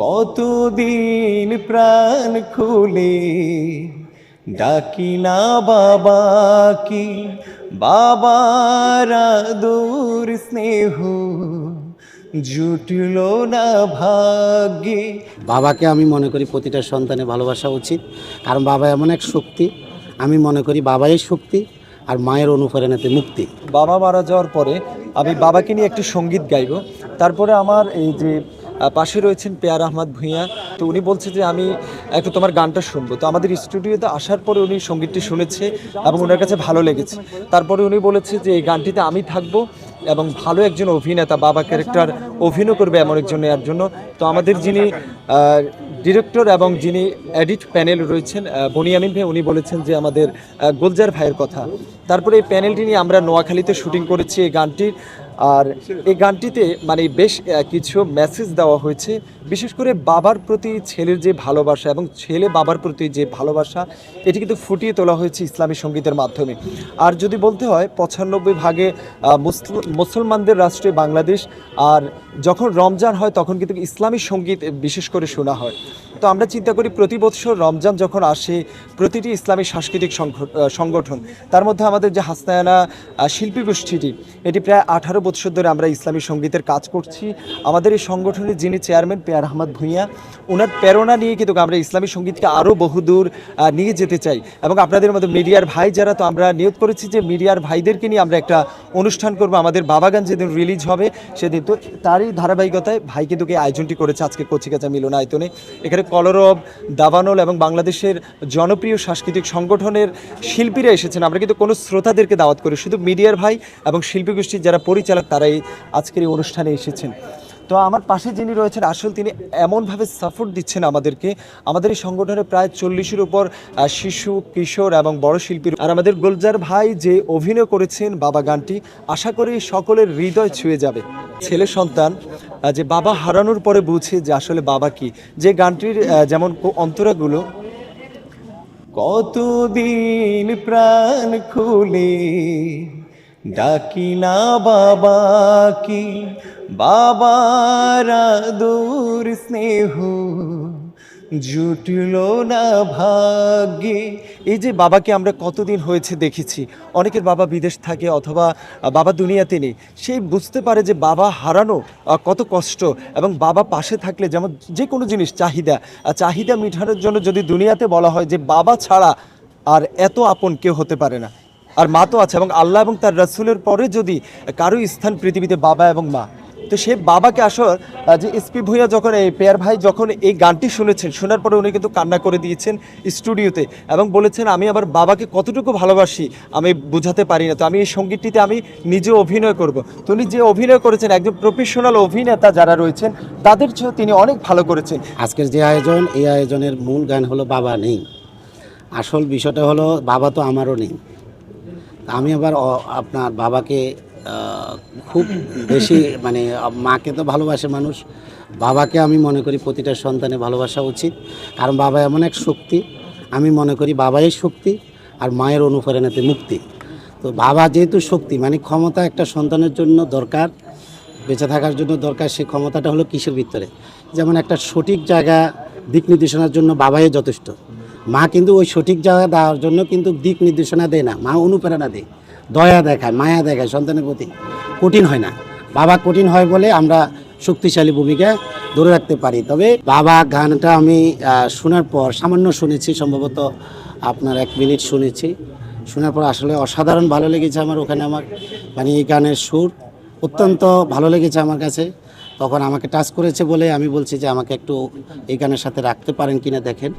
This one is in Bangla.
কতদিন প্রাণ খুলে ডাকি না বাবা কি বাবার দূর স্নেহ জুটল না ভাগ্যে। বাবাকে আমি মনে করি প্রতিটা সন্তানে ভালোবাসা উচিত কারণ বাবা এমন এক শক্তি। আমি মনে করি বাবাই শক্তি আর মায়ের অনুপ্রেরণাতে মুক্তি। বাবা মারা যাওয়ার পরে আমি বাবাকে নিয়ে একটু সংগীত গাইব। তারপরে আমার এই যে পাশে রয়েছেন পেয়ার আহমদ ভূঁইয়া। তো উনি বলছে যে আমি একটু তোমার গানটা শুনব। তো আমাদের স্টুডিওতে আসার পরে উনি সঙ্গীতটি শুনেছে এবং ওনার কাছে ভালো লেগেছে। তারপরে উনি বলেছে যে এই গানটিতে আমি থাকব এবং ভালো একজন অভিনেতা, বাবা ক্যারেক্টার অভিনয় করবে এমন একজন নেওয়ার জন্য। তো আমাদের যিনি ডিরেক্টর এবং যিনি এডিট প্যানেল রয়েছেন বনিয়ামিন ভাই, উনি বলেছেন যে আমাদের গুলজার ভাইয়ের কথা। তারপরে এই প্যানেলটি নিয়ে আমরা নোয়াখালীতে শুটিং করেছি এই গানটির। আর এই গানটিতে মানে বেশ কিছু মেসেজ দেওয়া হয়েছে। বিশেষ করে বাবার প্রতি ছেলের যে ভালোবাসা এবং ছেলে বাবার প্রতি যে ভালোবাসা, এটি কিন্তু ফুটিয়ে তোলা হয়েছে ইসলামী সঙ্গীতের মাধ্যমে। আর যদি বলতে হয়, পঁচানব্বই ভাগে মুসলমানদের রাষ্ট্রে বাংলাদেশ, আর যখন রমজান হয় তখন কিন্তু ইসলামী সংগীত বিশেষ করে শোনা হয়। তো আমরা চিন্তা করি, প্রতি বছর রমজান যখন আসে, প্রতিটি ইসলামী সাংস্কৃতিক সংগঠন, তার মধ্যে আমাদের যে হাসনায়না শিল্পী গোষ্ঠীটি, এটি প্রায় আঠারো বছর ধরে আমরা ইসলামী সঙ্গীতের কাজ করছি। আমাদের এই সংগঠনের যিনি চেয়ারম্যান, পেয়ার আহমদ ভূঁইয়া ওনার প্রেরণা নিয়ে কিন্তু আমরা ইসলামী সঙ্গীতকে আরও বহুদূর নিয়ে যেতে চাই এবং আপনাদের মধ্যে মিডিয়ার ভাই যারা, তো আমরা নিয়োগ করেছি যে মিডিয়ার ভাইদেরকে নিয়ে আমরা একটা অনুষ্ঠান করব। আমাদের বাবাগান যেদিন রিলিজ হবে, সেদিন তো তারই ধারাবাহিকতায় ভাই কিন্তু এই আয়োজনটি করেছে আজকে কচিকাচা মিলন আয়তনে। এখানে কলরব, দাবানল এবং বাংলাদেশের জনপ্রিয় সাংস্কৃতিক সংগঠনের শিল্পীরা এসেছেন। আমরা কিন্তু কোনো শ্রোতাদেরকে দাওয়াত করি, শুধু মিডিয়ার ভাই এবং শিল্পী গোষ্ঠীর যারা পরিচালক তারাই আজকের এই অনুষ্ঠানে এসেছেন। তো আমার পাশে যিনি রয়েছেন, আসল তিনি এমনভাবে সাপোর্ট দিচ্ছেন আমাদেরকে। আমাদের এই সংগঠনে প্রায় চল্লিশের উপর শিশু, কিশোর এবং বড় শিল্পীর আর আমাদের গোলজার ভাই যে অভিনয় করেছেন বাবা গানটি, আশা করি সকলের হৃদয় ছুঁয়ে যাবে। ছেলে সন্তান যে বাবা হারানোর পরে বুঝে যে আসলে বাবা কি। যে গানটির যেমন অন্তরাগুলো, কতদিন প্রাণ খুলে ডাকি না বাবা কি বাবার দূর স্নেহ। জুটল না ভাগ্যে। এই যে বাবাকে আমরা কতদিন হয়েছে দেখেছি, অনেকের বাবা বিদেশ থাকে অথবা বাবা দুনিয়াতে নেই সেই বুঝতে পারে যে বাবা হারানো কত কষ্ট এবং বাবা পাশে থাকলে যেমন যে কোনো জিনিস, চাহিদা চাহিদা মিঠানোর জন্য যদি দুনিয়াতে বলা হয় যে বাবা ছাড়া আর এত আপন কেউ হতে পারে না। আর মা তো আছে এবং আল্লাহ এবং তার রসুলের পরে যদি কারও স্থান পৃথিবীতে বাবা এবং মা, তো সে বাবাকে আসর যে এসপি ভূঁইয়া যখন, এই পেয়ার ভাই যখন এই গানটি শুনেছেন, শোনার পরে উনি কিন্তু কান্না করে দিয়েছেন স্টুডিওতে এবং বলেছেন, আমি আবার বাবাকে কতটুকু ভালোবাসি, আমি বোঝাতে পারি না। তো আমি এই সঙ্গীতটিতে আমি নিজে অভিনয় করব। তো উনি যে অভিনয় করেছেন, একজন প্রফেশনাল অভিনেতা যারা রয়েছেন, তাদের চেয়েও তিনি অনেক ভালো করেছেন। আজকের যে আয়োজন, এই আয়োজনের মূল গান হলো, বাবা নেই। আসল বিষয়টা হলো, বাবা তো আমারও নেই। আমি আবার আপনার বাবাকে খুব বেশি মানে মাকে তো ভালোবাসে মানুষ। বাবাকে আমি মনে করি প্রতিটা সন্তানে ভালোবাসা উচিত। কারণ বাবা এমন এক শক্তি। আমি মনে করি বাবাই শক্তি আর মায়ের অনুপ্রেরণাতে মুক্তি। তো বাবা যেহেতু শক্তি মানে ক্ষমতা একটা সন্তানের জন্য দরকার বেঁচে থাকার জন্য দরকার সেই ক্ষমতাটা হলো কিসের ভিতরে? যেমন একটা সঠিক জায়গা দিক নির্দেশনার জন্য বাবাই যথেষ্ট। মা কিন্তু ওই সঠিক জায়গা দেওয়ার জন্য কিন্তু দিক নির্দেশনা দেয় না। মা অনুপ্রেরণা দেয়, দয়া দেখায়, মায়া দেখায় সন্তানের প্রতি। কঠিন হয় না। বাবা কঠিন হয় বলে আমরা শক্তিশালী ভূমিকা ধরে রাখতে পারি। তবে বাবা গানটা আমি শোনার পর, সামান্য শুনেছি, সম্ভবত আপনার এক মিনিট শুনেছি। শোনার পর আসলে অসাধারণ ভালো লেগেছে আমার ওখানে আমার মানে এই গানের সুর। অত্যন্ত ভালো লেগেছে আমার কাছে। তখন আমাকে টাচ করেছে বলে আমি বলছি যে আমাকে একটু এই গানের সাথে রাখতে পারেন কিনা দেখেন।